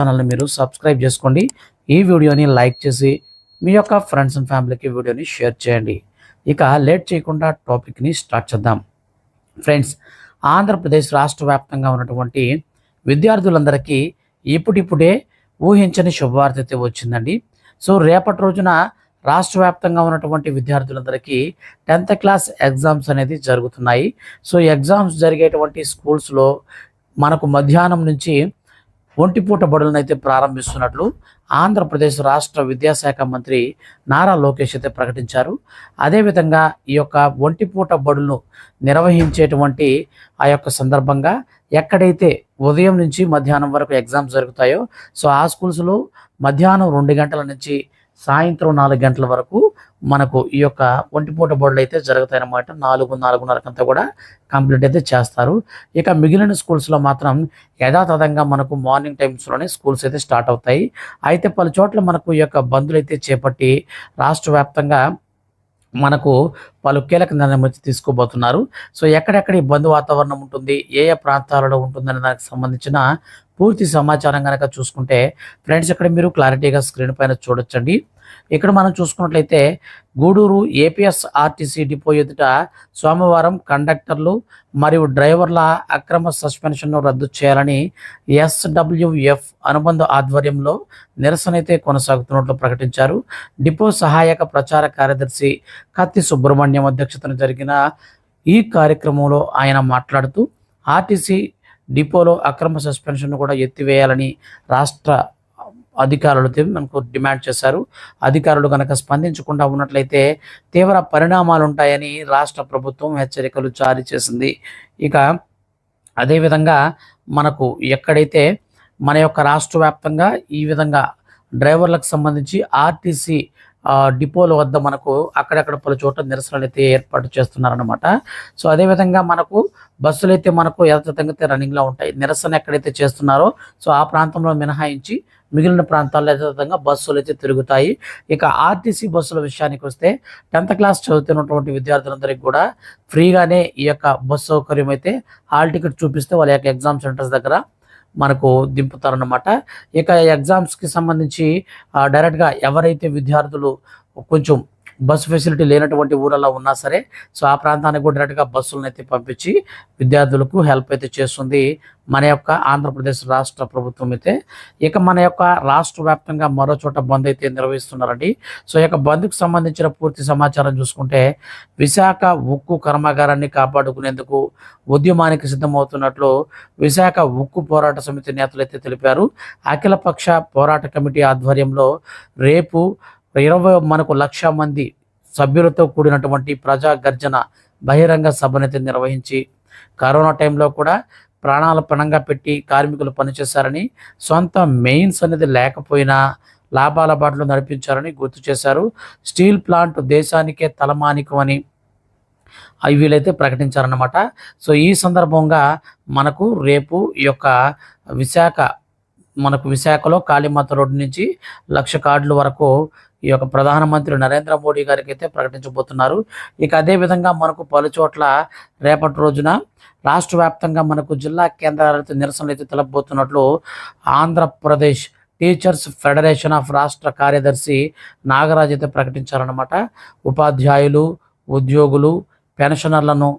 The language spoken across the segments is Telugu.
ఛానల్ని మీరు సబ్స్క్రైబ్ చేసుకోండి. ఈ వీడియోని లైక్ చేసి మీ యొక్క ఫ్రెండ్స్ అండ్ ఫ్యామిలీకి వీడియోని షేర్ చేయండి. ఇక లేట్ చేయకుండా టాపిక్ని స్టార్ట్ చేద్దాం. ఫ్రెండ్స్ ఆంధ్రప్రదేశ్ రాష్ట్ర వ్యాప్తంగా ఉన్నటువంటి విద్యార్థులందరికీ ఇప్పుడిప్పుడే ఊహించని శుభవార్త అయితే వచ్చిందండి. సో రేపటి రోజున రాష్ట్ర వ్యాప్తంగా ఉన్నటువంటి విద్యార్థులందరికీ టెన్త్ క్లాస్ ఎగ్జామ్స్ అనేది జరుగుతున్నాయి. సో ఎగ్జామ్స్ జరిగేటువంటి స్కూల్స్లో మనకు మధ్యాహ్నం నుంచి ఒంటిపూట బడులను అయితే ప్రారంభిస్తున్నట్లు ఆంధ్రప్రదేశ్ రాష్ట్ర విద్యాశాఖ మంత్రి నారా లోకేష్ అయితే ప్రకటించారు. అదేవిధంగా ఈ యొక్క ఒంటిపూట బడులను నిర్వహించేటువంటి ఆ యొక్క సందర్భంగా ఎక్కడైతే ఉదయం నుంచి మధ్యాహ్నం వరకు ఎగ్జామ్స్ జరుగుతాయో సో ఆ స్కూల్స్లో మధ్యాహ్నం రెండు గంటల నుంచి సాయంత్రం నాలుగు గంటల వరకు మనకు ఈ యొక్క ఒంటిపూట బడులు అయితే జరుగుతాయి అన్నమాట నాలుగు నాలుగున్నరకంతా కూడా కంప్లీట్ అయితే చేస్తారు. ఇక మిగిలిన స్కూల్స్లో మాత్రం యథాతథంగా మనకు మార్నింగ్ టైమ్స్లోనే స్కూల్స్ అయితే స్టార్ట్ అవుతాయి. అయితే పలు చోట్ల మనకు ఈ యొక్క బంధులు అయితే చేపట్టి రాష్ట్ర వ్యాప్తంగా మనకు పలు కీలక నిర్ణయం వచ్చి తీసుకోబోతున్నారు. సో ఎక్కడెక్కడ ఈ బంధు వాతావరణం ఉంటుంది ఏ ఏ ప్రాంతాలలో ఉంటుందనే దానికి సంబంధించిన పూర్తి సమాచారం కనుక చూసుకుంటే ఫ్రెండ్స్ ఇక్కడ మీరు క్లారిటీగా స్క్రీన్ పైన చూడొచ్చండి. ఇక్కడ మనం చూసుకున్నట్లయితే గూడూరు ఏపీఎస్ ఆర్టీసీ డిపో ఎదుట సోమవారం కండక్టర్లు మరియు డ్రైవర్ల అక్రమ సస్పెన్షన్ను రద్దు చేయాలని ఎస్డబ్ల్యూఎఫ్ అనుబంధ ఆధ్వర్యంలో నిరసన అయితే కొనసాగుతున్నట్లు ప్రకటించారు. డిపో సహాయక ప్రచార కార్యదర్శి కత్తి సుబ్రహ్మణ్యం అధ్యక్షతన జరిగిన ఈ కార్యక్రమంలో ఆయన మాట్లాడుతూ ఆర్టీసీ డిపోలో అక్రమ సస్పెన్షన్ను కూడా ఎత్తివేయాలని రాష్ట్ర అధికారులు మనకు డిమాండ్ చేశారు. అధికారులు కనుక స్పందించకుండా ఉన్నట్లయితే తీవ్ర పరిణామాలు ఉంటాయని రాష్ట్ర ప్రభుత్వం హెచ్చరికలు జారీ చేసింది. ఇక అదేవిధంగా మనకు ఎక్కడైతే మన యొక్క రాష్ట్ర వ్యాప్తంగా ఈ విధంగా డ్రైవర్లకు సంబంధించి ఆర్టీసీ డిపోల వద్ద మనకు అక్కడక్కడ పలు చోట్ల నిరసనలు అయితే ఏర్పాటు చేస్తున్నారనమాట సో అదేవిధంగా మనకు బస్సులు అయితే మనకు యథాతథంగా అయితే రన్నింగ్లో ఉంటాయి. నిరసన ఎక్కడైతే చేస్తున్నారో సో ఆ ప్రాంతంలో మినహాయించి మిగిలిన ప్రాంతాల్లో యథాతథంగా బస్సులు అయితే తిరుగుతాయి. ఇక ఆర్టీసీ బస్సుల విషయానికి వస్తే టెన్త్ క్లాస్ చదువుతున్నటువంటి విద్యార్థులందరికీ కూడా ఫ్రీగానే ఈ యొక్క బస్సు సౌకర్యం అయితే హాల్ టికెట్ చూపిస్తే వాళ్ళ యొక్క ఎగ్జామ్ సెంటర్స్ దగ్గర మనకు దింపుతారన్నమాట. ఇక ఎగ్జామ్స్కి సంబంధించి డైరెక్ట్గా ఎవరైతే విద్యార్థులు కొంచెం బస్సు ఫెసిలిటీ లేనటువంటి ఊరల్లో ఉన్నా సరే సో ఆ ప్రాంతానికి కూడా డైరెక్ట్గా బస్సులను అయితే పంపించి విద్యార్థులకు హెల్ప్ అయితే చేస్తుంది మన యొక్క ఆంధ్రప్రదేశ్ రాష్ట్ర ప్రభుత్వం అయితే. ఇక మన యొక్క రాష్ట్ర వ్యాప్తంగా మరో చోట బంద్ అయితే నిర్వహిస్తున్నారండి. సో ఈ యొక్క బంద్కు సంబంధించిన పూర్తి సమాచారం చూసుకుంటే విశాఖ ఉక్కు కర్మాగారాన్ని కాపాడుకునేందుకు ఉద్యమానికి సిద్ధమవుతున్నట్లు విశాఖ ఉక్కు పోరాట సమితి నేతలు అయితే తెలిపారు. అఖిలపక్ష పోరాట కమిటీ ఆధ్వర్యంలో రేపు ఇరవై మనకు లక్ష మంది సభ్యులతో కూడినటువంటి ప్రజా గర్జన బహిరంగ సభనైతే నిర్వహించి కరోనా టైంలో కూడా ప్రాణాల పణంగా పెట్టి కార్మికులు పనిచేశారని సొంత మెయిన్స్ అనేది లేకపోయినా లాభాల బాటలు నడిపించారని గుర్తు చేశారు. స్టీల్ ప్లాంట్ దేశానికే తలమానికం అని అవి వీలైతే ప్రకటించారన్నమాట. సో ఈ సందర్భంగా మనకు రేపు ఈ యొక్క విశాఖ మనకు విశాఖలో కాళీమాత రోడ్డు నుంచి లక్ష కార్డుల వరకు ఈ యొక్క ప్రధానమంత్రి నరేంద్ర మోడీ గారికి అయితే ప్రకటించబోతున్నారు. ఇక అదే విధంగా మనకు పలు చోట్ల రేపటి రోజున రాష్ట్ర వ్యాప్తంగా మనకు జిల్లా కేంద్రాలతో నిరసనలు అయితే తెలపబోతున్నట్లు ఆంధ్రప్రదేశ్ టీచర్స్ ఫెడరేషన్ ఆఫ్ రాష్ట్ర కార్యదర్శి నాగరాజ్ అయితే ప్రకటించారనమాట ఉపాధ్యాయులు ఉద్యోగులు పెన్షనర్లను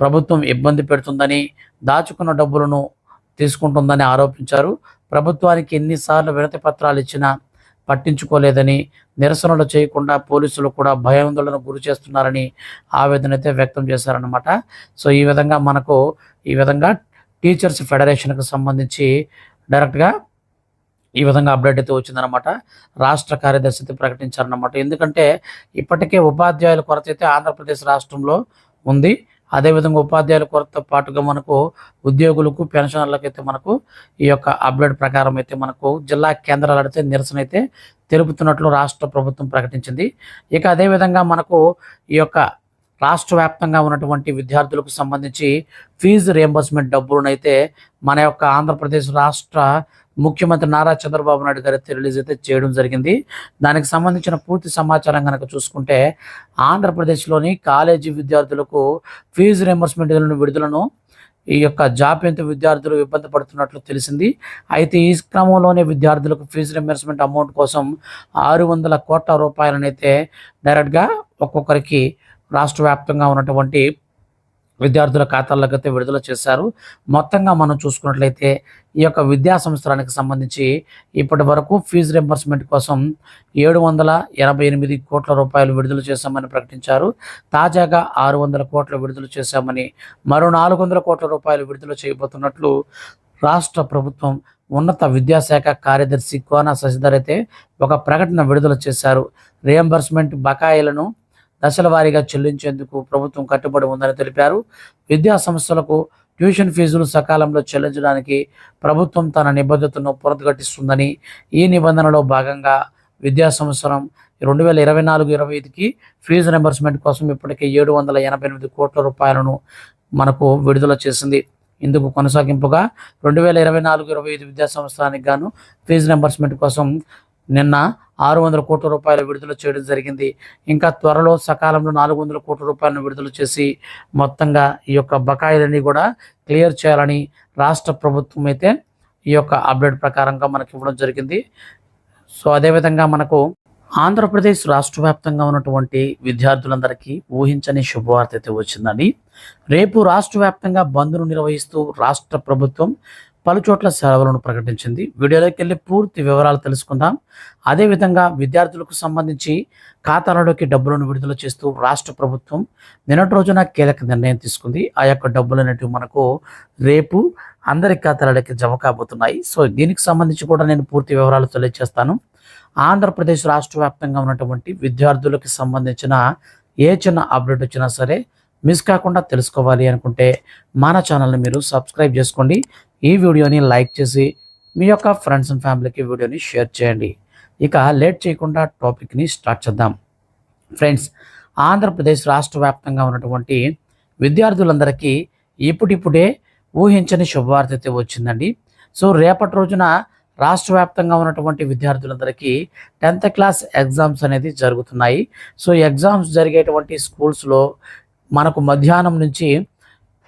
ప్రభుత్వం ఇబ్బంది పెడుతుందని దాచుకున్న డబ్బులను తీసుకుంటుందని ఆరోపించారు. ప్రభుత్వానికి ఎన్నిసార్లు వినతి పత్రాలు ఇచ్చినా పట్టించుకోలేదని నిరసనలు చేయకుండా పోలీసులు కూడా భయాందోళన గురి చేస్తున్నారని ఆవేదన అయితే వ్యక్తం చేశారనమాట సో ఈ విధంగా మనకు ఈ విధంగా టీచర్స్ ఫెడరేషన్కి సంబంధించి డైరెక్ట్గా ఈ విధంగా అప్డేట్ అయితే వచ్చిందనమాట రాష్ట్ర కార్యదర్శి అయితే ప్రకటించారనమాట ఎందుకంటే ఇప్పటికే ఉపాధ్యాయుల కొరత అయితే ఆంధ్రప్రదేశ్ రాష్ట్రంలో ఉంది. అదేవిధంగా ఉపాధ్యాయుల కొరత పాటుగా మనకు ఉద్యోగులకు పెన్షనర్లకు అయితే మనకు ఈ యొక్క అప్డేట్ ప్రకారం అయితే మనకు జిల్లా కేంద్రాలు అడితే నిరసన అయితే తెలుపుతున్నట్లు రాష్ట్ర ప్రభుత్వం ప్రకటించింది. ఇక అదేవిధంగా మనకు ఈ యొక్క రాష్ట్ర వ్యాప్తంగా ఉన్నటువంటి విద్యార్థులకు సంబంధించి ఫీజు రియంబర్స్మెంట్ డబ్బులను అయితే మన యొక్క ఆంధ్రప్రదేశ్ రాష్ట్ర ముఖ్యమంత్రి నారా చంద్రబాబు నాయుడు గారు అయితే రిలీజ్ అయితే చేయడం జరిగింది. దానికి సంబంధించిన పూర్తి సమాచారం కనుక చూసుకుంటే ఆంధ్రప్రదేశ్లోని కాలేజీ విద్యార్థులకు ఫీజు రియంబర్స్మెంట్ విడుదలను. ఈ యొక్క జాప్యంతో విద్యార్థులు ఇబ్బంది పడుతున్నట్లు తెలిసింది. అయితే ఈ క్రమంలోనే విద్యార్థులకు ఫీజు రియంబర్స్మెంట్ అమౌంట్ కోసం ఆరు వందల కోట్ల రూపాయలనైతే డైరెక్ట్గా ఒక్కొక్కరికి రాష్ట్ర వ్యాప్తంగా ఉన్నటువంటి విద్యార్థుల ఖాతాల్లోకి అయితే విడుదల చేశారు. మొత్తంగా మనం చూసుకున్నట్లయితే ఈ యొక్క విద్యా సంవత్సరానికి సంబంధించి ఇప్పటి వరకు ఫీజు రింబర్స్మెంట్ కోసం ఏడు వందల ఎనభై ఎనిమిది కోట్ల రూపాయలు విడుదల చేశామని ప్రకటించారు. తాజాగా ఆరు వందల కోట్ల విడుదల చేశామని మరో నాలుగు వందల కోట్ల రూపాయలు విడుదల చేయబోతున్నట్లు రాష్ట్ర ప్రభుత్వం ఉన్నత విద్యాశాఖ కార్యదర్శి కోన శశిధర్ అయితే ఒక ప్రకటన విడుదల చేశారు. రియంబర్స్మెంట్ బకాయిలను దశల వారీగా చెల్లించేందుకు ప్రభుత్వం కట్టుబడి ఉందని తెలిపారు. విద్యా సంస్థలకు ట్యూషన్ ఫీజులు సకాలంలో చెల్లించడానికి ప్రభుత్వం తన నిబద్ధతను పునరుద్ఘాటిస్తుందని ఈ నిబంధనలో భాగంగా విద్యా సంవత్సరం రెండు వేల ఇరవై నాలుగు ఇరవై ఐదుకి ఫీజు రింబర్స్మెంట్ కోసం ఇప్పటికే ఏడు వందల ఎనభై ఎనిమిది కోట్ల రూపాయలను మనకు విడుదల చేసింది. ఇందుకు కొనసాగింపుగా రెండు వేల ఇరవై నాలుగు ఇరవై ఐదు విద్యా సంవత్సరానికి గాను ఫీజు రింబర్స్మెంట్ కోసం నిన్న ఆరు వందల కోట్ల రూపాయలు విడుదల చేయడం జరిగింది. ఇంకా త్వరలో సకాలంలో నాలుగు వందల కోట్ల రూపాయలను విడుదల చేసి మొత్తంగా ఈ యొక్క బకాయిలన్నీ కూడా క్లియర్ చేయాలని రాష్ట్ర ప్రభుత్వం అయితే ఈ యొక్క అప్డేట్ ప్రకారంగా మనకి ఇవ్వడం జరిగింది. సో అదేవిధంగా మనకు ఆంధ్రప్రదేశ్ రాష్ట్ర వ్యాప్తంగా ఉన్నటువంటి విద్యార్థులందరికీ ఊహించని శుభవార్త అయితే వచ్చిందని రేపు రాష్ట్ర వ్యాప్తంగా బంద్ను నిర్వహిస్తూ రాష్ట్ర ప్రభుత్వం పలు చోట్ల సెలవులను ప్రకటించింది. వీడియోలోకి వెళ్ళి పూర్తి వివరాలు తెలుసుకుందాం. అదేవిధంగా విద్యార్థులకు సంబంధించి ఖాతాలలోకి డబ్బులను విడుదల చేస్తూ రాష్ట్ర ప్రభుత్వం నిన్నటి రోజున కీలక నిర్ణయం తీసుకుంది. ఆ యొక్క డబ్బులు అనేటివి మనకు రేపు అందరి ఖాతాలలోకి జమ కాబోతున్నాయి. సో దీనికి సంబంధించి కూడా నేను పూర్తి వివరాలు తెలియజేస్తాను. ఆంధ్రప్రదేశ్ రాష్ట్ర వ్యాప్తంగా ఉన్నటువంటి విద్యార్థులకు సంబంధించిన ఏ చిన్న అప్డేట్ వచ్చినా సరే మిస్ కాకుండా తెలుసుకోవాలి అనుకుంటే మన ఛానల్ని మీరు సబ్స్క్రైబ్ చేసుకోండి. ఈ వీడియోని లైక్ చేసి మీ యొక్క ఫ్రెండ్స్ అండ్ ఫ్యామిలీకి వీడియోని షేర్ చేయండి. ఇక లేట్ చేయకుండా టాపిక్ని స్టార్ట్ చేద్దాం. ఫ్రెండ్స్ ఆంధ్రప్రదేశ్ రాష్ట్ర వ్యాప్తంగా ఉన్నటువంటి విద్యార్థులందరికీ ఇప్పుడిప్పుడే ఊహించని శుభవార్త అయితే వచ్చిందండి. సో రేపటి రోజున రాష్ట్ర వ్యాప్తంగా ఉన్నటువంటి విద్యార్థులందరికీ టెన్త్ క్లాస్ ఎగ్జామ్స్ అనేది జరుగుతున్నాయి. సో ఎగ్జామ్స్ జరిగేటువంటి స్కూల్స్లో మనకు మధ్యాహ్నం నుంచి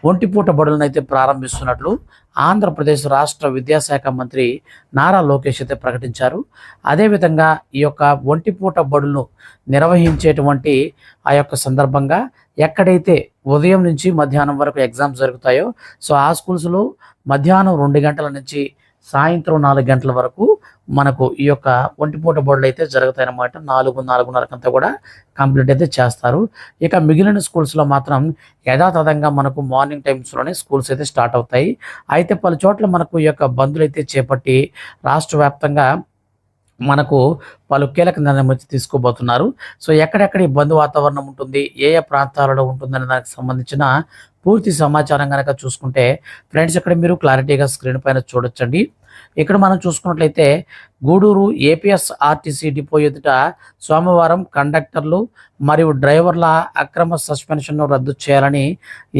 ఒంటిపూట బడులను అయితే ప్రారంభిస్తున్నట్లు ఆంధ్రప్రదేశ్ రాష్ట్ర విద్యాశాఖ మంత్రి నారా లోకేష్ అయితే ప్రకటించారు. అదేవిధంగా ఈ యొక్క ఒంటిపూట బడులను నిర్వహించేటువంటి ఆ యొక్క సందర్భంగా ఎక్కడైతే ఉదయం నుంచి మధ్యాహ్నం వరకు ఎగ్జామ్స్ జరుగుతాయో సో ఆ స్కూల్స్లో మధ్యాహ్నం రెండు గంటల నుంచి సాయంత్రం నాలుగు గంటల వరకు మనకు ఈ యొక్క ఒంటిపూట బోర్డులు అయితే జరుగుతాయి అన్నమాట నాలుగు నాలుగున్నరకంతా కూడా కంప్లీట్ అయితే చేస్తారు. ఇక మిగిలిన స్కూల్స్లో మాత్రం యథాతథంగా మనకు మార్నింగ్ టైమ్స్లోనే స్కూల్స్ అయితే స్టార్ట్ అవుతాయి. అయితే పలు చోట్ల మనకు ఈ యొక్క బంధులు అయితే చేపట్టి రాష్ట్ర వ్యాప్తంగా మనకు పలు కీలక నిర్ణయం వచ్చి తీసుకోబోతున్నారు. సో ఎక్కడెక్కడ ఈ బంధు వాతావరణం ఉంటుంది ఏ ఏ ప్రాంతాలలో ఉంటుందనే దానికి సంబంధించిన పూర్తి సమాచారం కనుక చూసుకుంటే ఫ్రెండ్స్ ఇక్కడ మీరు క్లారిటీగా స్క్రీన్ పైన చూడొచ్చండి. ఇక్కడ మనం చూసుకున్నట్లయితే గూడూరు ఏపీఎస్ ఆర్టీసీ డిపో ఎదుట సోమవారం కండక్టర్లు మరియు డ్రైవర్ల అక్రమ సస్పెన్షన్ను రద్దు చేయాలని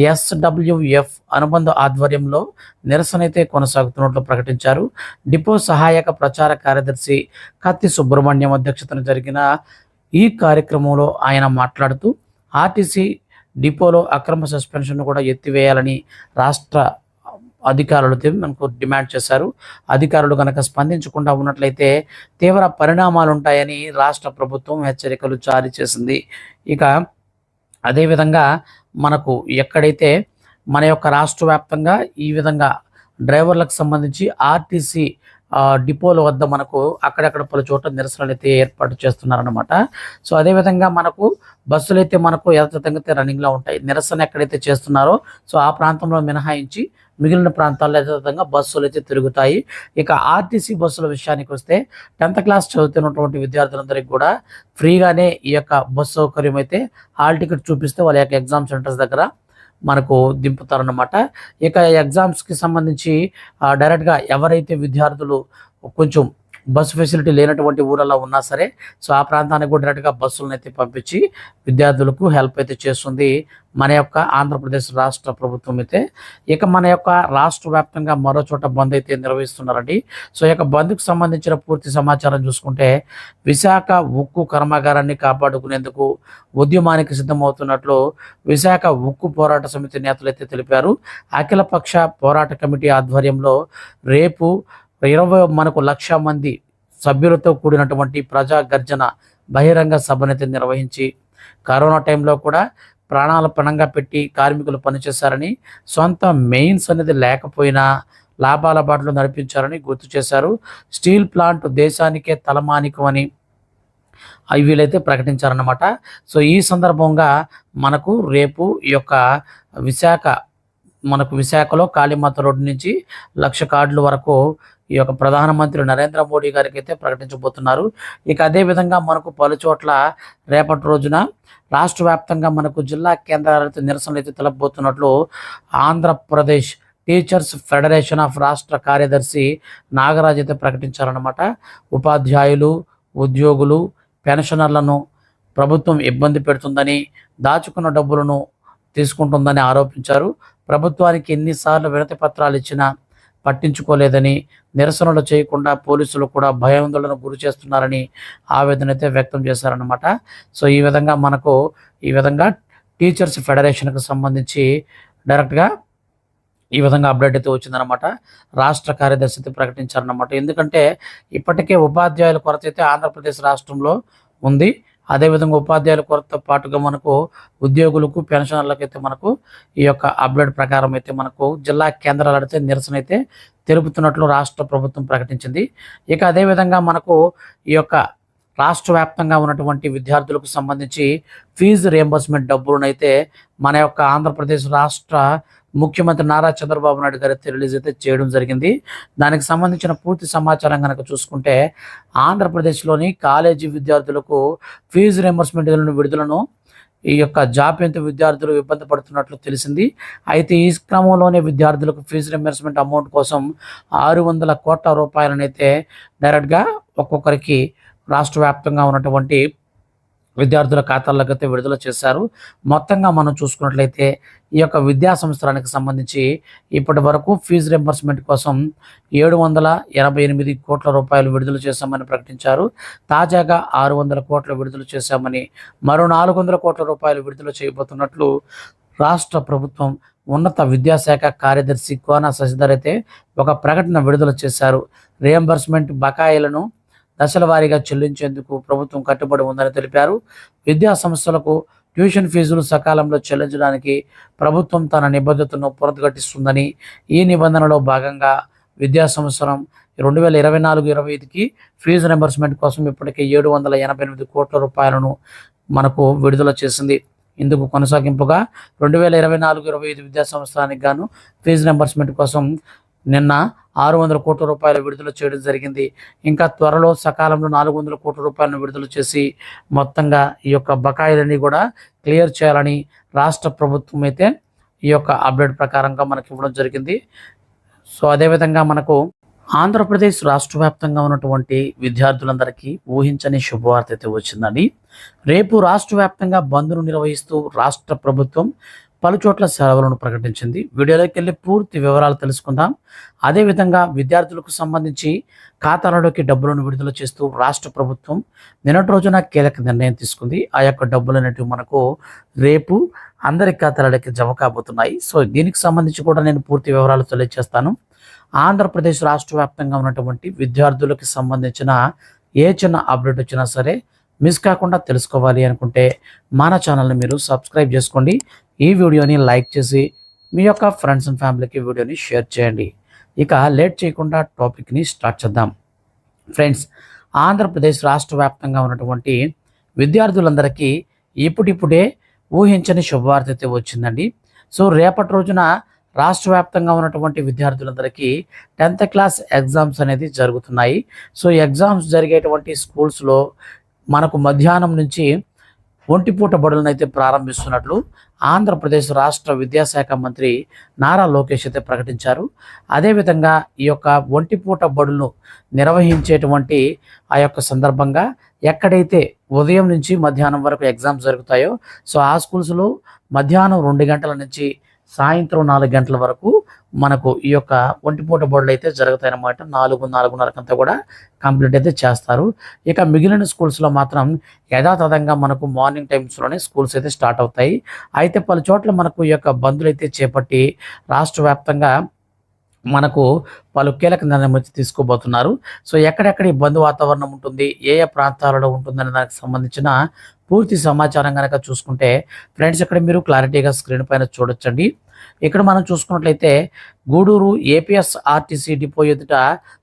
ఎస్డబ్ల్యూఎఫ్ అనుబంధ ఆధ్వర్యంలో నిరసన అయితే కొనసాగుతున్నట్లు ప్రకటించారు. డిపో సహాయక ప్రచార కార్యదర్శి కత్తి సుబ్రహ్మణ్యం అధ్యక్షతన జరిగిన ఈ కార్యక్రమంలో ఆయన మాట్లాడుతూ ఆర్టీసీ డిపోలో అక్రమ సస్పెన్షన్ను కూడా ఎత్తివేయాలని రాష్ట్ర అధికారులతో మనకు డిమాండ్ చేశారు. అధికారులు కనుక స్పందించకుండా ఉన్నట్లయితే తీవ్ర పరిణామాలు ఉంటాయని రాష్ట్ర ప్రభుత్వం హెచ్చరికలు జారీ చేసింది. ఇక అదేవిధంగా మనకు ఎక్కడైతే మన యొక్క రాష్ట్ర వ్యాప్తంగా ఈ విధంగా డ్రైవర్లకు సంబంధించి ఆర్టీసీ డిపోల వద్ద మనకు అక్కడక్కడ పలు చోట్ల నిరసనలు అయితే ఏర్పాటు చేస్తున్నారనమాట సో అదేవిధంగా మనకు బస్సులు అయితే మనకు యథాతథంగా రన్నింగ్లో ఉంటాయి. నిరసన ఎక్కడైతే చేస్తున్నారో సో ఆ ప్రాంతంలో మినహాయించి మిగిలిన ప్రాంతాల్లో యథాతథంగా బస్సులు అయితే తిరుగుతాయి. ఇక ఆర్టీసీ బస్సుల విషయానికి వస్తే టెన్త్ క్లాస్ చదువుతున్నటువంటి విద్యార్థులందరికీ కూడా ఫ్రీగానే ఈ యొక్క బస్సు సౌకర్యం అయితే హాల్ టికెట్ చూపిస్తే వాళ్ళ యొక్క ఎగ్జామ్ సెంటర్స్ దగ్గర మనకు దింపుతారన్నమాట. ఇక ఎగ్జామ్స్కి సంబంధించి డైరెక్ట్గా ఎవరైతే విద్యార్థులు కొంచెం బస్సు ఫెసిలిటీ లేనటువంటి ఊరల్లో ఉన్నా సరే సో ఆ ప్రాంతానికి కూడా డైరెక్ట్గా బస్సులను అయితే పంపించి విద్యార్థులకు హెల్ప్ అయితే చేస్తుంది. మన యొక్క ఆంధ్రప్రదేశ్ రాష్ట్ర ప్రభుత్వం అయితే. ఇక మన యొక్క రాష్ట్ర వ్యాప్తంగా మరో చోట బంద్ అయితే నిర్వహిస్తున్నారండి. సో ఈ యొక్క బంద్కు సంబంధించిన పూర్తి సమాచారం చూసుకుంటే విశాఖ ఉక్కు కర్మాగారాన్ని కాపాడుకునేందుకు ఉద్యమానికి సిద్ధమవుతున్నట్లు విశాఖ ఉక్కు పోరాట సమితి నేతలు అయితే తెలిపారు. అఖిలపక్ష పోరాట కమిటీ ఆధ్వర్యంలో రేపు ఇరవై మనకు లక్ష మంది సభ్యులతో కూడినటువంటి ప్రజా గర్జన బహిరంగ సభనైతే నిర్వహించి కరోనా టైంలో కూడా ప్రాణాల పణంగా పెట్టి కార్మికులు పనిచేశారని సొంత మెయిన్స్ అనేది లేకపోయినా లాభాల బాటలు నడిపించారని గుర్తు చేశారు. స్టీల్ ప్లాంట్ దేశానికే తలమానికం అని అవి వీలైతే ప్రకటించారన్నమాట. సో ఈ సందర్భంగా మనకు రేపు ఈ యొక్క విశాఖ మనకు విశాఖలో కాళీమాత రోడ్డు నుంచి లక్ష కార్డుల వరకు ఈ యొక్క ప్రధానమంత్రి నరేంద్ర మోడీ గారికి అయితే ప్రకటించబోతున్నారు. ఇక అదే విధంగా మనకు పలు చోట్ల రేపటి రోజున రాష్ట్ర వ్యాప్తంగా మనకు జిల్లా కేంద్రాలతో నిరసనలు అయితే తెలపబోతున్నట్లు ఆంధ్రప్రదేశ్ టీచర్స్ ఫెడరేషన్ ఆఫ్ రాష్ట్ర కార్యదర్శి నాగరాజ్ అయితే ప్రకటించారనమాట ఉపాధ్యాయులు ఉద్యోగులు పెన్షనర్లను ప్రభుత్వం ఇబ్బంది పెడుతుందని దాచుకున్న డబ్బులను తీసుకుంటుందని ఆరోపించారు. ప్రభుత్వానికి ఎన్నిసార్లు వినతి పత్రాలు ఇచ్చినా పట్టించుకోలేదని నిరసనలు చేయకుండా పోలీసులు కూడా భయాందోళనకు గురి చేస్తున్నారని ఆవేదన అయితే వ్యక్తం చేశారనమాట సో ఈ విధంగా మనకు ఈ విధంగా టీచర్స్ ఫెడరేషన్కి సంబంధించి డైరెక్ట్గా ఈ విధంగా అప్డేట్ అయితే వచ్చిందనమాట రాష్ట్ర కార్యదర్శి అయితే ప్రకటించారనమాట ఎందుకంటే ఇప్పటికే ఉపాధ్యాయుల కొరత అయితే ఆంధ్రప్రదేశ్ రాష్ట్రంలో ఉంది. అదేవిధంగా ఉపాధ్యాయుల కొరత పాటుగా మనకు ఉద్యోగులకు పెన్షనర్లకు అయితే మనకు ఈ యొక్క అప్డేట్ ప్రకారం అయితే మనకు జిల్లా కేంద్రాలు అడితే నిరసన అయితే తెలుపుతున్నట్లు రాష్ట్ర ప్రభుత్వం ప్రకటించింది. ఇక అదేవిధంగా మనకు ఈ యొక్క రాష్ట్ర వ్యాప్తంగా ఉన్నటువంటి విద్యార్థులకు సంబంధించి ఫీజు రియంబర్స్మెంట్ డబ్బులనైతే మన యొక్క ఆంధ్రప్రదేశ్ రాష్ట్ర ముఖ్యమంత్రి నారా చంద్రబాబు నాయుడు గారి రిలీజ్ అయితే చేయడం జరిగింది. దానికి సంబంధించిన పూర్తి సమాచారం కనుక చూసుకుంటే ఆంధ్రప్రదేశ్లోని కాలేజీ విద్యార్థులకు ఫీజు రియంబర్స్మెంట్ విడుదలను ఈ యొక్క జాప్యంతో విద్యార్థులు ఇబ్బంది పడుతున్నట్లు తెలిసింది. అయితే ఈ క్రమంలోనే విద్యార్థులకు ఫీజు రియంబర్స్మెంట్ అమౌంట్ కోసం ఆరు వందల కోట్ల రూపాయలనైతే డైరెక్ట్గా ఒక్కొక్కరికి రాష్ట్ర వ్యాప్తంగా ఉన్నటువంటి విద్యార్థుల ఖాతాల్లోకి అయితే విడుదల చేశారు. మొత్తంగా మనం చూసుకున్నట్లయితే ఈ యొక్క విద్యా సంవత్సరానికి సంబంధించి ఇప్పటి వరకు ఫీజు రింబర్స్మెంట్ కోసం ఏడు వందల ఎనభై ఎనిమిది కోట్ల రూపాయలు విడుదల చేశామని ప్రకటించారు. తాజాగా ఆరు వందల కోట్ల విడుదల చేశామని మరో నాలుగు వందల కోట్ల రూపాయలు విడుదల చేయబోతున్నట్లు రాష్ట్ర ప్రభుత్వం ఉన్నత విద్యాశాఖ కార్యదర్శి కోన శశిధర్ అయితే ఒక ప్రకటన విడుదల చేశారు. రియంబర్స్మెంట్ బకాయిలను దశల వారీగా చెల్లించేందుకు ప్రభుత్వం కట్టుబడి ఉందని తెలిపారు. విద్యా సంస్థలకు ట్యూషన్ ఫీజులు సకాలంలో చెల్లించడానికి ప్రభుత్వం తన నిబద్ధతను పురద్గటిస్తుందని ఈ నిబంధనలో భాగంగా విద్యా సంవత్సరం రెండు వేల ఇరవై నాలుగు ఇరవై ఐదుకి ఫీజు రింబర్స్మెంట్ కోసం ఇప్పటికే ఏడు వందల ఎనభై ఎనిమిది కోట్ల రూపాయలను మనకు విడుదల చేసింది. ఇందుకు కొనసాగింపుగా రెండు వేల ఇరవై నాలుగు ఇరవై ఐదు విద్యా సంవత్సరానికి గాను ఫీజు రింబర్స్మెంట్ కోసం నిన్న ఆరు వందల కోట్ల రూపాయలు విడుదల చేయడం జరిగింది. ఇంకా త్వరలో సకాలంలో నాలుగు వందల కోట్ల రూపాయలను విడుదల చేసి మొత్తంగా ఈ యొక్క బకాయిలన్నీ కూడా క్లియర్ చేయాలని రాష్ట్ర ప్రభుత్వం అయితే ఈ యొక్క అప్డేట్ ప్రకారంగా మనకి ఇవ్వడం జరిగింది. సో అదేవిధంగా మనకు ఆంధ్రప్రదేశ్ రాష్ట్ర వ్యాప్తంగా ఉన్నటువంటి విద్యార్థులందరికీ ఊహించని శుభవార్త అయితే వచ్చిందండి. రేపు రాష్ట్ర వ్యాప్తంగా బంద్ను నిర్వహిస్తూ రాష్ట్ర ప్రభుత్వం పలు చోట్ల సెలవులను ప్రకటించింది. వీడియోలోకి వెళ్ళి పూర్తి వివరాలు తెలుసుకుందాం. అదేవిధంగా విద్యార్థులకు సంబంధించి ఖాతాలలోకి డబ్బులను విడుదల చేస్తూ రాష్ట్ర ప్రభుత్వం నిన్నటి రోజున కీలక నిర్ణయం తీసుకుంది. ఆ యొక్క డబ్బులు అనేటివి మనకు రేపు అందరి ఖాతాలలోకి జమ కాబోతున్నాయి. సో దీనికి సంబంధించి కూడా నేను పూర్తి వివరాలు తెలియజేస్తాను. ఆంధ్రప్రదేశ్ రాష్ట్ర వ్యాప్తంగా ఉన్నటువంటి విద్యార్థులకు సంబంధించిన ఏ చిన్న అప్డేట్ వచ్చినా సరే మిస్ కాకుండా తెలుసుకోవాలి అనుకుంటే మన ఛానల్ని మీరు సబ్స్క్రైబ్ చేసుకోండి. ఈ వీడియోని లైక్ చేసి మీ యొక్క ఫ్రెండ్స్ అండ్ ఫ్యామిలీకి వీడియోని షేర్ చేయండి. ఇక లేట్ చేయకుండా టాపిక్ని స్టార్ట్ చేద్దాం. ఫ్రెండ్స్ ఆంధ్రప్రదేశ్ రాష్ట్ర వ్యాప్తంగా ఉన్నటువంటి విద్యార్థులందరికీ ఇప్పుడిప్పుడే ఊహించని శుభవార్త అయితే వచ్చిందండి. సో రేపటి రోజున రాష్ట్ర వ్యాప్తంగా ఉన్నటువంటి విద్యార్థులందరికీ టెన్త్ క్లాస్ ఎగ్జామ్స్ అనేది జరుగుతున్నాయి. సో ఎగ్జామ్స్ జరిగేటువంటి స్కూల్స్లో మనకు మధ్యాహ్నం నుంచి ఒంటిపూట బడులను అయితే ప్రారంభిస్తున్నట్లు ఆంధ్రప్రదేశ్ రాష్ట్ర విద్యాశాఖ మంత్రి నారా లోకేష్ అయితే ప్రకటించారు. అదేవిధంగా ఈ యొక్క ఒంటిపూట బడులను నిర్వహించేటువంటి ఆ యొక్క సందర్భంగా ఎక్కడైతే ఉదయం నుంచి మధ్యాహ్నం వరకు ఎగ్జామ్స్ జరుగుతాయో సో ఆ స్కూల్స్లో మధ్యాహ్నం రెండు గంటల నుంచి సాయంత్రం నాలుగు గంటల వరకు మనకు ఈ యొక్క ఒంటిపూట బడులు అయితే జరుగుతాయి అన్నమాట నాలుగు నాలుగున్నరకంతా కూడా కంప్లీట్ అయితే చేస్తారు. ఇక మిగిలిన స్కూల్స్లో మాత్రం యథాతథంగా మనకు మార్నింగ్ టైమ్స్లోనే స్కూల్స్ అయితే స్టార్ట్ అవుతాయి. అయితే పలు చోట్ల మనకు ఈ యొక్క బంధులు అయితే చేపట్టి రాష్ట్ర వ్యాప్తంగా మనకు పలు కీలక నిర్ణయం అయితే తీసుకోబోతున్నారు. సో ఎక్కడెక్కడ ఈ బంధు వాతావరణం ఉంటుంది ఏ ఏ ప్రాంతాలలో ఉంటుందనే దానికి సంబంధించిన పూర్తి సమాచారం కనుక చూసుకుంటే ఫ్రెండ్స్ ఇక్కడ మీరు క్లారిటీగా స్క్రీన్ పైన చూడొచ్చండి. ఇక్కడ మనం చూసుకున్నట్లయితే గూడూరు ఏపీఎస్ ఆర్టీసీ డిపో ఎదుట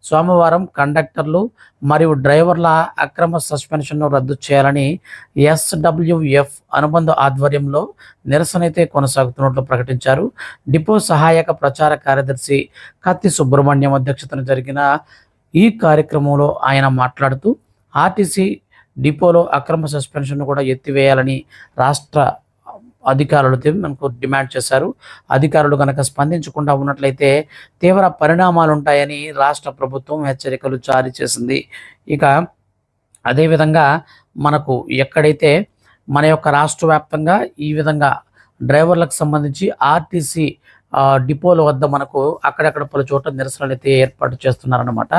సోమవారం కండక్టర్లు మరియు డ్రైవర్ల అక్రమ సస్పెన్షన్ను రద్దు చేయాలని ఎస్డబ్ల్యూఎఫ్ అనుబంధ ఆధ్వర్యంలో నిరసన అయితే కొనసాగుతున్నట్లు ప్రకటించారు. డిపో సహాయక ప్రచార కార్యదర్శి కత్తి సుబ్రహ్మణ్యం అధ్యక్షతన జరిగిన ఈ కార్యక్రమంలో ఆయన మాట్లాడుతూ ఆర్టీసీ డిపోలో అక్రమ సస్పెన్షన్ను కూడా ఎత్తివేయాలని రాష్ట్ర అధికారులతో మనకు డిమాండ్ చేశారు. అధికారులు కనుక స్పందించకుండా ఉన్నట్లయితే తీవ్ర పరిణామాలు ఉంటాయని రాష్ట్ర ప్రభుత్వం హెచ్చరికలు జారీ చేసింది. ఇక అదేవిధంగా మనకు ఎక్కడైతే మన యొక్క రాష్ట్ర వ్యాప్తంగా ఈ విధంగా డ్రైవర్లకు సంబంధించి ఆర్టీసీ డిపోల వద్ద మనకు అక్కడక్కడ పలు చోట్ల నిరసనలు అయితే ఏర్పాటు చేస్తున్నారన్నమాట.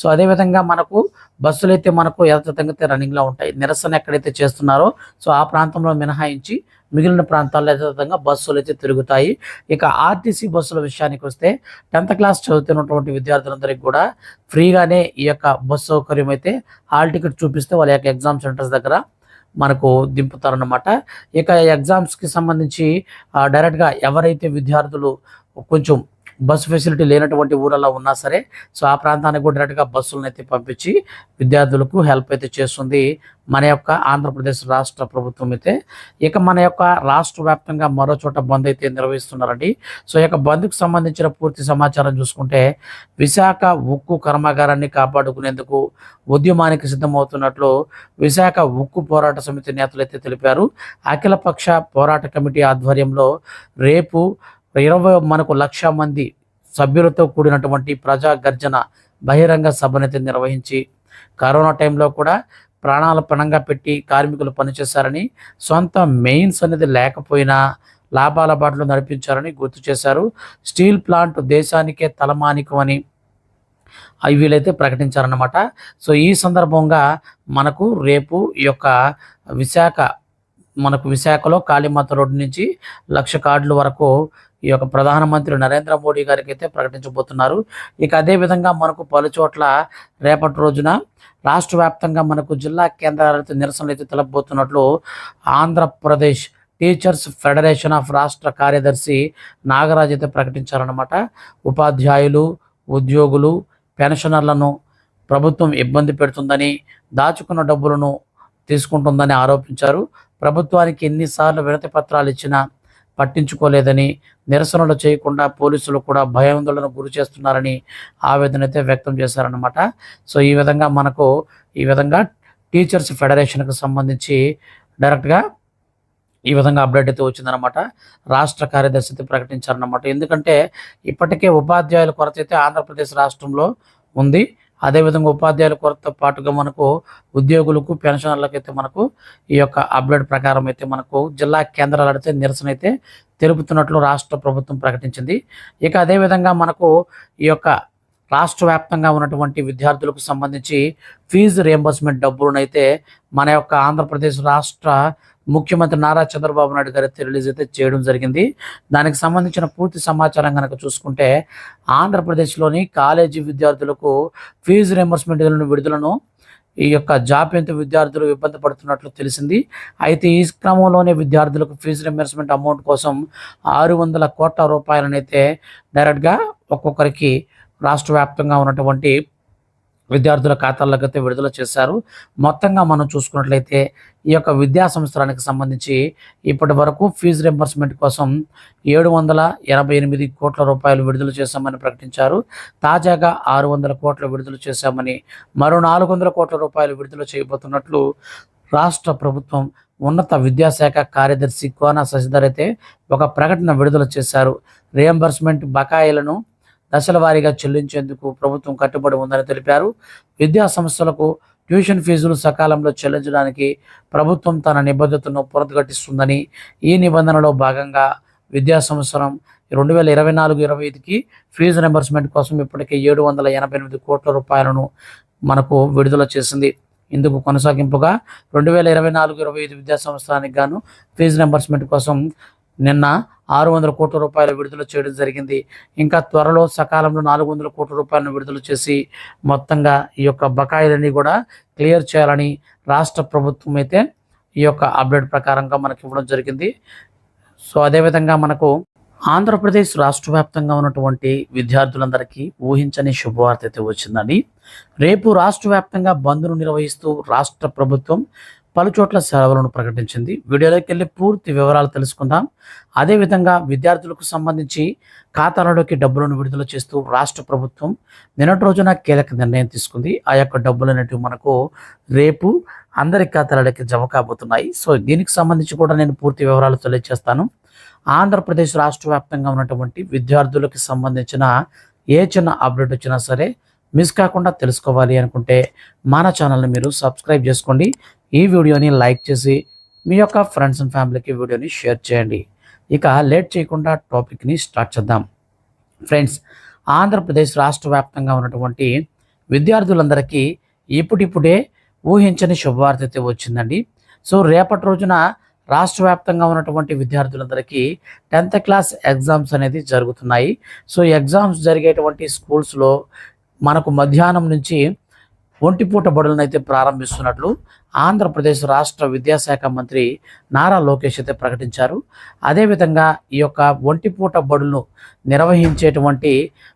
సో అదేవిధంగా మనకు బస్సులు అయితే మనకు యథాతథంగా అయితే రన్నింగ్లో ఉంటాయి. నిరసన ఎక్కడైతే చేస్తున్నారో సో ఆ ప్రాంతంలో మినహాయించి మిగిలిన ప్రాంతాల్లో యథాతథంగా బస్సులు అయితే తిరుగుతాయి. ఇక ఆర్టీసీ బస్సుల విషయానికి వస్తే టెన్త్ క్లాస్ చదువుతున్నటువంటి విద్యార్థులందరికీ కూడా ఫ్రీగానే ఈ యొక్క బస్సు సౌకర్యం అయితే హాల్ టికెట్ చూపిస్తే వాళ్ళ యొక్క ఎగ్జామ్ సెంటర్స్ దగ్గర మనకు దింపుతారన్నమాట. ఇక ఎగ్జామ్స్కి సంబంధించి డైరెక్ట్గా ఎవరైతే విద్యార్థులు కొంచెం బస్సు ఫెసిలిటీ లేనటువంటి ఊరల్లో ఉన్నా సరే సో ఆ ప్రాంతానికి కూడా డైరెక్ట్గా బస్సులను అయితే పంపించి విద్యార్థులకు హెల్ప్ అయితే చేస్తుంది. మన యొక్క ఆంధ్రప్రదేశ్ రాష్ట్ర ప్రభుత్వం అయితే. ఇక మన యొక్క రాష్ట్ర వ్యాప్తంగా మరో చోట బంద్ అయితే నిర్వహిస్తున్నారండి. సో ఈ యొక్క బంద్కు సంబంధించిన పూర్తి సమాచారం చూసుకుంటే విశాఖ ఉక్కు కర్మాగారాన్ని కాపాడుకునేందుకు ఉద్యమానికి సిద్ధమవుతున్నట్లు విశాఖ ఉక్కు పోరాట సమితి నేతలు అయితే తెలిపారు. అఖిలపక్ష పోరాట కమిటీ ఆధ్వర్యంలో రేపు ఇరవై మనకు లక్ష మంది సభ్యులతో కూడినటువంటి ప్రజా గర్జన బహిరంగ సభనైతే నిర్వహించి కరోనా టైంలో కూడా ప్రాణాల పణంగా పెట్టి కార్మికులు పనిచేశారని సొంత మెయిన్స్ అనేది లేకపోయినా లాభాల బాటలు నడిపించారని గుర్తు చేశారు. స్టీల్ ప్లాంట్ దేశానికే తలమానికం అని అవి వీళ్ళైతే ప్రకటించారన్నమాట. సో ఈ సందర్భంగా మనకు రేపు ఈ యొక్క విశాఖ మనకు విశాఖలో కాళీమాత రోడ్డు నుంచి లక్ష కార్డుల వరకు ఈ యొక్క ప్రధానమంత్రి నరేంద్ర మోడీ గారికి అయితే ప్రకటించబోతున్నారు. ఇక అదే విధంగా మనకు పలు చోట్ల రేపటి రోజున రాష్ట్ర వ్యాప్తంగా మనకు జిల్లా కేంద్రాలతో నిరసనలు అయితే తెలపబోతున్నట్లు ఆంధ్రప్రదేశ్ టీచర్స్ ఫెడరేషన్ ఆఫ్ రాష్ట్ర కార్యదర్శి నాగరాజ్ అయితే ప్రకటించారనమాట ఉపాధ్యాయులు ఉద్యోగులు పెన్షనర్లను ప్రభుత్వం ఇబ్బంది పెడుతుందని దాచుకున్న డబ్బులను తీసుకుంటుందని ఆరోపించారు. ప్రభుత్వానికి ఎన్నిసార్లు వినతి పత్రాలు ఇచ్చినా పట్టించుకోలేదని నిరసనలు చేయకుండా పోలీసులు కూడా భయాందోళన గురి చేస్తున్నారని ఆవేదన అయితే వ్యక్తం చేశారనమాట సో ఈ విధంగా మనకు ఈ విధంగా టీచర్స్ ఫెడరేషన్కి సంబంధించి డైరెక్ట్గా ఈ విధంగా అప్డేట్ అయితే వచ్చిందనమాట రాష్ట్ర కార్యదర్శి ప్రకటించారనమాట ఎందుకంటే ఇప్పటికే ఉపాధ్యాయుల కొరత అయితే ఆంధ్రప్రదేశ్ రాష్ట్రంలో ఉంది. అదేవిధంగా ఉపాధ్యాయుల కొరత పాటుగా మనకు ఉద్యోగులకు పెన్షనర్లకు అయితే మనకు ఈ యొక్క అప్డేట్ ప్రకారం అయితే మనకు జిల్లా కేంద్రాలు అయితే నిరసన అయితే తెలుపుతున్నట్లు రాష్ట్ర ప్రభుత్వం ప్రకటించింది. ఇక అదేవిధంగా మనకు ఈ యొక్క రాష్ట్ర వ్యాప్తంగా ఉన్నటువంటి విద్యార్థులకు సంబంధించి ఫీజు రియంబర్స్మెంట్ డబ్బులను అయితే మన యొక్క ఆంధ్రప్రదేశ్ రాష్ట్ర ముఖ్యమంత్రి నారా చంద్రబాబు నాయుడు గారి రిలీజ్ అయితే చేయడం జరిగింది. దానికి సంబంధించిన పూర్తి సమాచారం కనుక చూసుకుంటే ఆంధ్రప్రదేశ్లోని కాలేజీ విద్యార్థులకు ఫీజు రియంబర్స్మెంట్ విడుదలను ఈ యొక్క జాప్యంతో విద్యార్థులు ఇబ్బంది పడుతున్నట్లు తెలిసింది. అయితే ఈ క్రమంలోనే విద్యార్థులకు ఫీజు రియంబర్స్మెంట్ అమౌంట్ కోసం ఆరు వందల కోట్ల రూపాయలనైతే డైరెక్ట్గా ఒక్కొక్కరికి రాష్ట్ర వ్యాప్తంగా ఉన్నటువంటి విద్యార్థుల ఖాతాల్లోకి అయితే విడుదల చేశారు. మొత్తంగా మనం చూసుకున్నట్లయితే ఈ యొక్క విద్యా సంవత్సరానికి సంబంధించి ఇప్పటి వరకు ఫీజు రింబర్స్మెంట్ కోసం ఏడు వందల ఎనభై ఎనిమిది కోట్ల రూపాయలు విడుదల చేశామని ప్రకటించారు. తాజాగా ఆరు వందల కోట్ల విడుదల చేశామని మరో నాలుగు వందల కోట్ల రూపాయలు విడుదల చేయబోతున్నట్లు రాష్ట్ర ప్రభుత్వం ఉన్నత విద్యాశాఖ కార్యదర్శి కోన శశిధర్ అయితే ఒక ప్రకటన విడుదల చేశారు. రియంబర్స్మెంట్ బకాయిలను దశల వారీగా చెల్లించేందుకు ప్రభుత్వం కట్టుబడి ఉందని తెలిపారు. విద్యా సంస్థలకు ట్యూషన్ ఫీజులు సకాలంలో చెల్లించడానికి ప్రభుత్వం తన నిబద్ధతను పునరుద్ఘాటిస్తుందని ఈ నిబంధనలో భాగంగా విద్యా సంవత్సరం రెండు వేల ఇరవై నాలుగు ఇరవై ఐదుకి ఫీజు రింబర్స్మెంట్ కోసం ఇప్పటికే ఏడు వందల ఎనభై ఎనిమిది కోట్ల రూపాయలను మనకు విడుదల చేసింది. ఇందుకు కొనసాగింపుగా రెండు వేల ఇరవై నాలుగు ఇరవై ఐదు విద్యా సంవత్సరానికి గాను ఫీజు రింబర్స్మెంట్ కోసం నిన్న ఆరు వందల కోట్ల రూపాయలు విడుదల చేయడం జరిగింది. ఇంకా త్వరలో సకాలంలో నాలుగు వందల కోట్ల రూపాయలను విడుదల చేసి మొత్తంగా ఈ యొక్క బకాయిలన్నీ కూడా క్లియర్ చేయాలని రాష్ట్ర ప్రభుత్వం అయితే ఈ యొక్క అప్డేట్ ప్రకారంగా మనకి ఇవ్వడం జరిగింది. సో అదేవిధంగా మనకు ఆంధ్రప్రదేశ్ రాష్ట్ర వ్యాప్తంగా ఉన్నటువంటి విద్యార్థులందరికీ ఊహించని శుభవార్త అయితే వచ్చిందండి. రేపు రాష్ట్ర వ్యాప్తంగా బంద్ను నిర్వహిస్తూ రాష్ట్ర ప్రభుత్వం పలుచోట్ల సెలవులను ప్రకటించింది. వీడియోలోకి వెళ్ళి పూర్తి వివరాలు తెలుసుకుందాం. అదేవిధంగా విద్యార్థులకు సంబంధించి ఖాతాలలోకి డబ్బులను విడుదల చేస్తూ రాష్ట్ర ప్రభుత్వం నిన్నటి రోజున కీలక నిర్ణయం తీసుకుంది. ఆ యొక్క డబ్బులు అనేటివి మనకు రేపు అందరి ఖాతాలలోకి జమ కాబోతున్నాయి. సో దీనికి సంబంధించి కూడా నేను పూర్తి వివరాలు తెలియజేస్తాను. ఆంధ్రప్రదేశ్ రాష్ట్ర వ్యాప్తంగా ఉన్నటువంటి విద్యార్థులకు సంబంధించిన ఏ చిన్న అప్డేట్ వచ్చినా సరే మిస్ కాకుండా తెలుసుకోవాలి అనుకుంటే మన ఛానల్ని మీరు సబ్స్క్రైబ్ చేసుకోండి. ఈ వీడియోని లైక్ చేసి మీ యొక్క ఫ్రెండ్స్ అండ్ ఫ్యామిలీకి వీడియోని షేర్ చేయండి. ఇక లేట్ చేయకుండా టాపిక్ని స్టార్ట్ చేద్దాం. ఫ్రెండ్స్ ఆంధ్రప్రదేశ్ రాష్ట్ర వ్యాప్తంగా ఉన్నటువంటి విద్యార్థులందరికీ ఇప్పుడిప్పుడే ఊహించని శుభవార్త అయితే వచ్చిందండి. సో రేపటి రోజున రాష్ట్ర వ్యాప్తంగా ఉన్నటువంటి విద్యార్థులందరికీ టెన్త్ క్లాస్ ఎగ్జామ్స్ అనేది జరుగుతున్నాయి. సో ఎగ్జామ్స్ జరిగేటువంటి స్కూల్స్లో మనకు మధ్యాహ్నం నుంచి ఒంటిపూట బడులను అయితే ప్రారంభిస్తున్నట్లు ఆంధ్రప్రదేశ్ రాష్ట్ర విద్యాశాఖ మంత్రి నారా లోకేష్ అయితే ప్రకటించారు. అదేవిధంగా ఈ యొక్క ఒంటిపూట బడులను నిర్వహించేటువంటి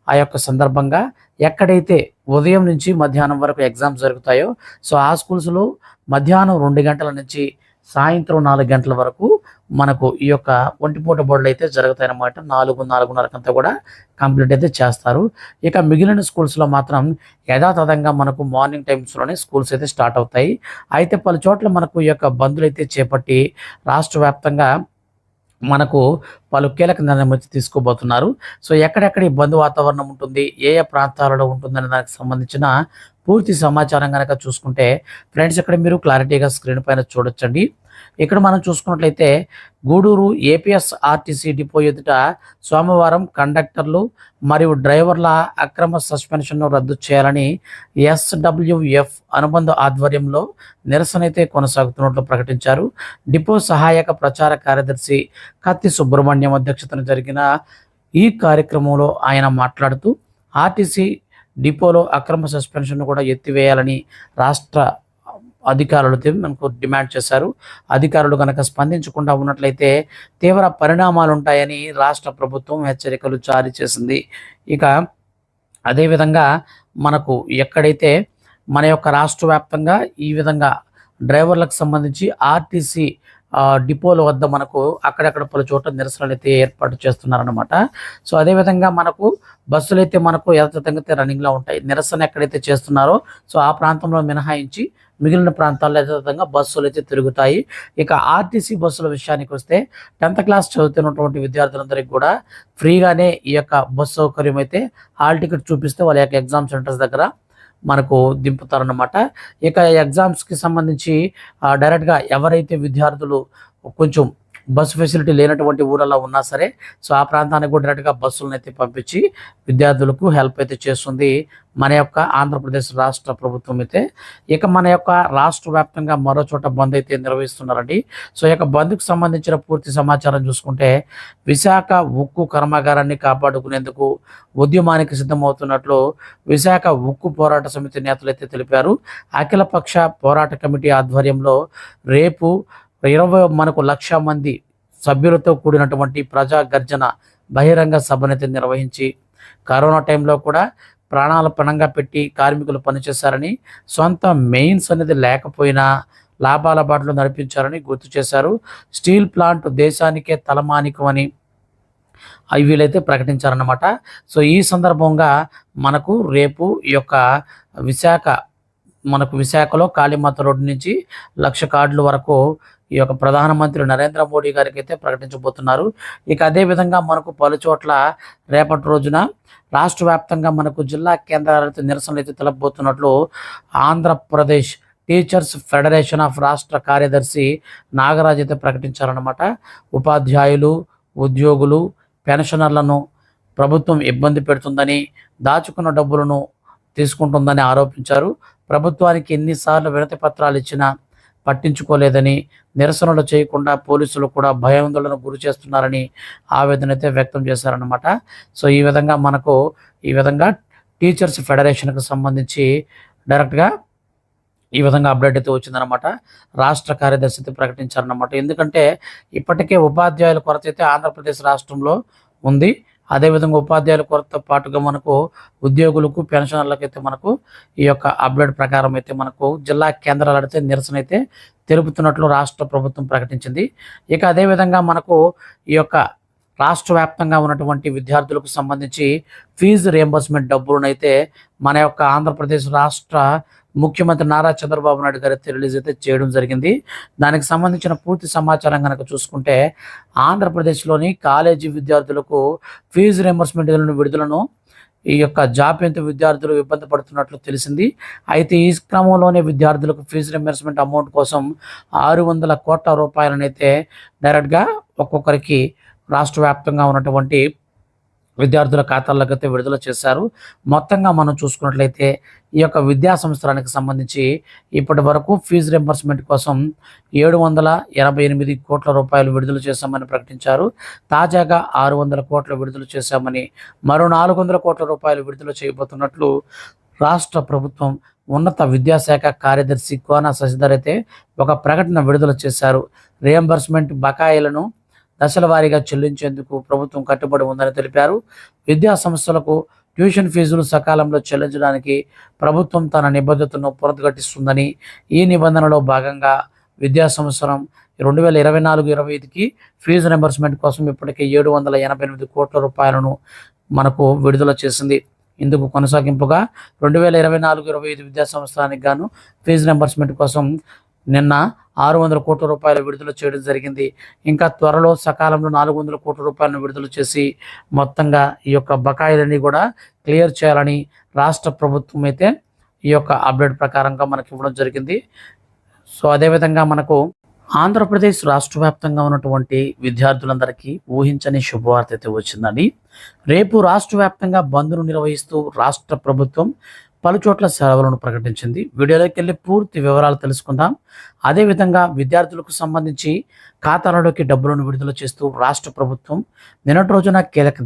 ఆ యొక్క సందర్భంగా ఎక్కడైతే ఉదయం నుంచి మధ్యాహ్నం వరకు ఎగ్జామ్స్ జరుగుతాయో సో ఆ స్కూల్స్లో మధ్యాహ్నం రెండు గంటల నుంచి సాయంత్రం నాలుగు గంటల వరకు మనకు ఈ యొక్క ఒంటిపూట బడులు అయితే జరుగుతాయి అన్నమాట నాలుగు నాలుగున్నరకంతా కూడా కంప్లీట్ అయితే చేస్తారు. ఇక మిగిలిన స్కూల్స్లో మాత్రం యథాతథంగా మనకు మార్నింగ్ టైమ్స్లోనే స్కూల్స్ అయితే స్టార్ట్ అవుతాయి. అయితే పలు చోట్ల మనకు ఈ యొక్క బంధులు అయితే చేపట్టి రాష్ట్ర వ్యాప్తంగా మనకు పలు కీలక నిర్ణయం అయితే తీసుకోబోతున్నారు. సో ఎక్కడెక్కడ ఈ బంధు వాతావరణం ఉంటుంది ఏ ఏ ప్రాంతాలలో ఉంటుందనే దానికి సంబంధించిన పూర్తి సమాచారం కనుక చూసుకుంటే ఫ్రెండ్స్ ఇక్కడ మీరు క్లారిటీగా స్క్రీన్ పైన చూడొచ్చండి. ఇక్కడ మనం చూసుకున్నట్లయితే గూడూరు ఏపీఎస్ ఆర్టీసీ డిపో ఎదుట సోమవారం కండక్టర్లు మరియు డ్రైవర్ల అక్రమ సస్పెన్షన్ను రద్దు చేయాలని ఎస్డబ్ల్యూఎఫ్ అనుబంధ ఆధ్వర్యంలో నిరసన అయితే కొనసాగుతున్నట్లు ప్రకటించారు. డిపో సహాయక ప్రచార కార్యదర్శి కత్తి సుబ్రహ్మణ్యం అధ్యక్షతన జరిగిన ఈ కార్యక్రమంలో ఆయన మాట్లాడుతూ ఆర్టీసీ డిపోలో అక్రమ సస్పెన్షన్ కూడా ఎత్తివేయాలని రాష్ట్ర అధికారులు మనకు డిమాండ్ చేశారు. అధికారులు కనుక స్పందించకుండా ఉన్నట్లయితే తీవ్ర పరిణామాలు ఉంటాయని రాష్ట్ర ప్రభుత్వం హెచ్చరికలు జారీ చేసింది. ఇక అదేవిధంగా మనకు ఎక్కడైతే మన యొక్క రాష్ట్ర వ్యాప్తంగా ఈ విధంగా డ్రైవర్లకు సంబంధించి ఆర్టీసీ డిపోల వద్ద మనకు అక్కడక్కడ పలు చోట్ల నిరసనలు అయితే ఏర్పాటు చేస్తున్నారనమాట సో అదేవిధంగా మనకు బస్సులు అయితే మనకు యథాతథంగా అయితే రన్నింగ్లో ఉంటాయి. నిరసన ఎక్కడైతే చేస్తున్నారో సో ఆ ప్రాంతంలో మినహాయించి మిగిలిన ప్రాంతాల్లో యథాతథంగా బస్సులు అయితే తిరుగుతాయి. ఇక ఆర్టీసీ బస్సుల విషయానికి వస్తే టెన్త్ క్లాస్ చదువుతున్నటువంటి విద్యార్థులందరికీ కూడా ఫ్రీగానే ఈ యొక్క బస్సు సౌకర్యం అయితే హాల్ టికెట్ చూపిస్తే వాళ్ళ యొక్క ఎగ్జామ్ సెంటర్స్ దగ్గర మనకు దింపుతారన్నమాట. ఇక ఎగ్జామ్స్కి సంబంధించి డైరెక్ట్గా ఎవరైతే విద్యార్థులు కొంచెం బస్సు ఫెసిలిటీ లేనటువంటి ఊరల్లో ఉన్నా సరే సో ఆ ప్రాంతానికి కూడా డైరెక్ట్గా బస్సులను అయితే పంపించి విద్యార్థులకు హెల్ప్ అయితే చేస్తుంది మన యొక్క ఆంధ్రప్రదేశ్ రాష్ట్ర ప్రభుత్వం అయితే. ఇక మన యొక్క రాష్ట్ర వ్యాప్తంగా మరో చోట బంద్ అయితే నిర్వహిస్తున్నారండి. సో ఈ యొక్క బంద్కు సంబంధించిన పూర్తి సమాచారం చూసుకుంటే విశాఖ ఉక్కు కర్మాగారాన్ని కాపాడుకునేందుకు ఉద్యమానికి సిద్ధమవుతున్నట్లు విశాఖ ఉక్కు పోరాట సమితి నేతలు అయితే తెలిపారు. అఖిలపక్ష పోరాట కమిటీ ఆధ్వర్యంలో రేపు ఇరవై మనకు లక్ష మంది సభ్యులతో కూడినటువంటి ప్రజా గర్జన బహిరంగ సభనైతే నిర్వహించి కరోనా టైంలో కూడా ప్రాణాల పణంగా పెట్టి కార్మికులు పనిచేశారని సొంత మెయిన్స్ అనేది లేకపోయినా లాభాల బాటలు నడిపించారని గుర్తు చేశారు. స్టీల్ ప్లాంట్ దేశానికే తలమానికం అని అవి వీలైతే ప్రకటించారన్నమాట. సో ఈ సందర్భంగా మనకు రేపు ఈ యొక్క విశాఖ మనకు విశాఖలో కాళీమాత రోడ్డు నుంచి లక్ష కార్డుల వరకు ఈ యొక్క ప్రధానమంత్రి నరేంద్ర మోడీ గారికి అయితే ప్రకటించబోతున్నారు. ఇక అదేవిధంగా మనకు పలు చోట్ల రేపటి రోజున రాష్ట్ర వ్యాప్తంగా మనకు జిల్లా కేంద్రాలతో నిరసనలు అయితే తెలపబోతున్నట్లు ఆంధ్రప్రదేశ్ టీచర్స్ ఫెడరేషన్ ఆఫ్ రాష్ట్ర కార్యదర్శి నాగరాజ్ అయితే ప్రకటించారనమాట ఉపాధ్యాయులు ఉద్యోగులు పెన్షనర్లను ప్రభుత్వం ఇబ్బంది పెడుతుందని దాచుకున్న డబ్బులను తీసుకుంటుందని ఆరోపించారు. ప్రభుత్వానికి ఎన్నిసార్లు వినతి పత్రాలు ఇచ్చినా పట్టించుకోలేదని నిరసనలు చేయకుండా పోలీసులు కూడా భయాందోళనకు గురి చేస్తున్నారని ఆవేదన అయితే వ్యక్తం చేశారనమాట సో ఈ విధంగా మనకు ఈ విధంగా టీచర్స్ ఫెడరేషన్కి సంబంధించి డైరెక్ట్గా ఈ విధంగా అప్డేట్ అయితే వచ్చిందనమాట రాష్ట్ర కార్యదర్శి అయితే ప్రకటించారనమాట ఎందుకంటే ఇప్పటికే ఉపాధ్యాయుల కొరత అయితే ఆంధ్రప్రదేశ్ రాష్ట్రంలో ఉంది. అదేవిధంగా ఉపాధ్యాయుల కొరత పాటుగా మనకు ఉద్యోగులకు పెన్షనర్లకు అయితే మనకు ఈ యొక్క అప్డేట్ ప్రకారం అయితే మనకు జిల్లా కేంద్రాలు అడితే నిరసన అయితే తెలుపుతున్నట్లు రాష్ట్ర ప్రభుత్వం ప్రకటించింది. ఇక అదేవిధంగా మనకు ఈ యొక్క రాష్ట్ర వ్యాప్తంగా ఉన్నటువంటి విద్యార్థులకు సంబంధించి ఫీజు రియంబర్స్మెంట్ డబ్బులను అయితే మన యొక్క ఆంధ్రప్రదేశ్ రాష్ట్ర ముఖ్యమంత్రి నారా చంద్రబాబు నాయుడు గారు అయితే రిలీజ్ అయితే చేయడం జరిగింది. దానికి సంబంధించిన పూర్తి సమాచారం కనుక చూసుకుంటే ఆంధ్రప్రదేశ్లోని కాలేజీ విద్యార్థులకు ఫీజు రియంబర్స్మెంట్ విడుదలను. ఈ యొక్క జాప్యంతో విద్యార్థులు ఇబ్బంది పడుతున్నట్లు తెలిసింది. అయితే ఈ క్రమంలోనే విద్యార్థులకు ఫీజు రియంబర్స్మెంట్ అమౌంట్ కోసం ఆరు వందల కోట్ల రూపాయలనైతే డైరెక్ట్గా ఒక్కొక్కరికి రాష్ట్ర వ్యాప్తంగా ఉన్నటువంటి విద్యార్థుల ఖాతాల్లోకి అయితే విడుదల చేశారు. మొత్తంగా మనం చూసుకున్నట్లయితే ఈ యొక్క విద్యా సంవత్సరానికి సంబంధించి ఇప్పటి వరకు ఫీజు రింబర్స్మెంట్ కోసం ఏడు వందల ఎనభై ఎనిమిది కోట్ల రూపాయలు విడుదల చేశామని ప్రకటించారు. తాజాగా ఆరు వందల కోట్ల విడుదల చేశామని మరో నాలుగు వందల కోట్ల రూపాయలు విడుదల చేయబోతున్నట్లు రాష్ట్ర ప్రభుత్వం ఉన్నత విద్యాశాఖ కార్యదర్శి కోన శశిధర్ అయితే ఒక ప్రకటన విడుదల చేశారు. రియంబర్స్మెంట్ బకాయిలను దశల వారీగా చెల్లించేందుకు ప్రభుత్వం కట్టుబడి ఉందని తెలిపారు. విద్యా సంస్థలకు ట్యూషన్ ఫీజులు సకాలంలో చెల్లించడానికి ప్రభుత్వం తన నిబద్ధతను పునరుద్ఘటిస్తుందని ఈ నిబంధనలో భాగంగా విద్యా సంవత్సరం రెండు వేల ఇరవై నాలుగు ఇరవై ఐదుకి ఫీజు రింబర్స్మెంట్ కోసం ఇప్పటికే ఏడు వందల ఎనభై ఎనిమిది కోట్ల రూపాయలను మనకు విడుదల చేసింది. ఇందుకు కొనసాగింపుగా రెండు వేల ఇరవై నాలుగు ఇరవై ఐదు విద్యా సంవత్సరానికి గాను ఫీజు రింబర్స్మెంట్ కోసం నిన్న ఆరు వందల కోట్ల రూపాయలు విడుదల చేయడం జరిగింది. ఇంకా త్వరలో సకాలంలో నాలుగు వందల కోట్ల రూపాయలను విడుదల చేసి మొత్తంగా ఈ యొక్క బకాయిలన్నీ కూడా క్లియర్ చేయాలని రాష్ట్ర ప్రభుత్వం అయితే ఈ యొక్క అప్డేట్ ప్రకారంగా మనకి ఇవ్వడం జరిగింది. సో అదేవిధంగా మనకు ఆంధ్రప్రదేశ్ రాష్ట్ర వ్యాప్తంగా ఉన్నటువంటి విద్యార్థులందరికీ ఊహించని శుభవార్త అయితే వచ్చిందండి. రేపు రాష్ట్ర వ్యాప్తంగా బంద్ను నిర్వహిస్తూ రాష్ట్ర ప్రభుత్వం పలు చోట్ల సెలవులను ప్రకటించింది. వీడియోలోకి వెళ్ళి పూర్తి వివరాలు తెలుసుకుందాం. అదేవిధంగా విద్యార్థులకు సంబంధించి ఖాతాలలోకి డబ్బులను విడుదల చేస్తూ రాష్ట్ర ప్రభుత్వం నిన్నటి రోజున కీలక